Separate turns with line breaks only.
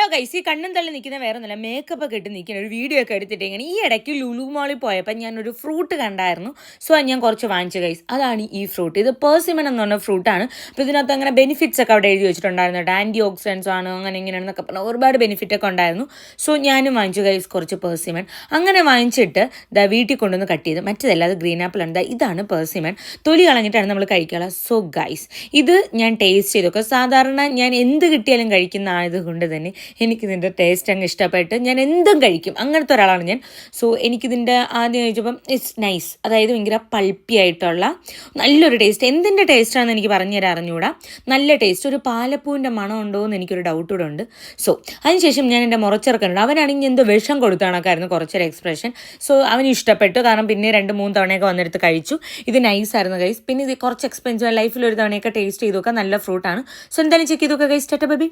Hello guys ഈ കണ്ണും തള്ളി നിൽക്കുന്ന വേറെ ഒന്നുമില്ല മേക്കപ്പ് ഒക്കെ ഇട്ട് നിൽക്കുന്ന ഒരു വീഡിയോ ഒക്കെ എടുത്തിട്ട് ഇങ്ങനെ ഈ ഇടയ്ക്ക് ലുലു മോളിൽ പോയപ്പോൾ ഞാനൊരു ഫ്രൂട്ട് കണ്ടായിരുന്നു. സോ ഞാൻ കുറച്ച് വാങ്ങിച്ചു ഗൈസ് അതാണ് ഈ ഫ്രൂട്ട് ഇത് പേഴ്സിമൺ എന്ന് പറഞ്ഞ ഫ്രൂട്ടാണ് അപ്പോൾ ഇതിനകത്ത് അങ്ങനെ ബെനിഫിറ്റ്സ് ഒക്കെ അവിടെ എഴുതി വെച്ചിട്ടുണ്ടായിരുന്നു. കേട്ടോ. ആന്റി ഓക്സിഡൻസ് ആണ് അങ്ങനെ ഇങ്ങനെയാണെന്നൊക്കെ പറഞ്ഞാൽ ഒരുപാട് ബെനിഫിറ്റ് ഒക്കെ ഉണ്ടായിരുന്നു. സോ ഞാനും വാങ്ങിച്ചു ഗൈസ് കുറച്ച് പേഴ്സിമൺ അങ്ങനെ വാങ്ങിച്ചിട്ട് ദാ വീട്ടിൽ കൊണ്ടുവന്ന് കട്ട് ചെയ്ത് മറ്റേതല്ല അത് ഗ്രീൻ ആപ്പിൾ ഉണ്ട് ഇതാണ് പേഴ്സിമൺ തൊലി കളഞ്ഞിട്ടാണ് നമ്മൾ കഴിക്കുക സോ ഗൈസ് ഇത് ഞാൻ ടേസ്റ്റ് ചെയ്തൊക്കെ സാധാരണ ഞാൻ എന്ത് കിട്ടിയാലും കഴിക്കുന്ന ആയതുകൊണ്ട് തന്നെ. എനിക്കിതിന്റെ ടേസ്റ്റ് അങ്ങ് ഇഷ്ടപ്പെട്ട് ഞാൻ എന്തും കഴിക്കും. അങ്ങനത്തെ ഒരാളാണ് ഞാൻ. സോ എനിക്കിതിന്റെ ആദ്യം കഴിച്ചപ്പം ഇറ്റ്സ് നൈസ് അതായത് ഭയങ്കര പൾപ്പി ആയിട്ടുള്ള നല്ലൊരു ടേസ്റ്റ് എന്തിന്റെ ടേസ്റ്റാണെന്ന് എനിക്ക് പറഞ്ഞു തരാൻ അറിഞ്ഞുകൂടാ നല്ല ടേസ്റ്റ് ഒരു പാലപ്പൂവിന്റെ മണം ഉണ്ടോ എന്ന് എനിക്കൊരു ഡൗട്ട് കൂടെ ഉണ്ട്. സോ അതിനുശേഷം ഞാൻ എന്റെ മുറച്ചിറക്കുന്നുണ്ട് അവനാണെങ്കിൽ എന്തോ വിഷം കൊടുത്തണക്കായിരുന്നു കുറച്ചൊരു എക്സ്പ്രഷൻ സോ അവന് ഇഷ്ടപ്പെട്ടു. കാരണം പിന്നെ രണ്ട് മൂന്ന് തവണയൊക്കെ വന്നെടുത്ത് കഴിച്ചു. ഇത് നൈസ് ആയിരുന്നു ഗൈസ് പിന്നെ ഇത് കുറച്ച് എക്സ്പെൻസീവ് ലൈഫിൽ ഒരു തവണയൊക്കെ ടേസ്റ്റ് ചെയ്തൊക്കെ നല്ല ഫ്രൂട്ടാണ് സോ എന്തായാലും ചെക്ക് ചെയ്ത് നോക്കാം ഗൈസ് ടാറ്റ ബേബി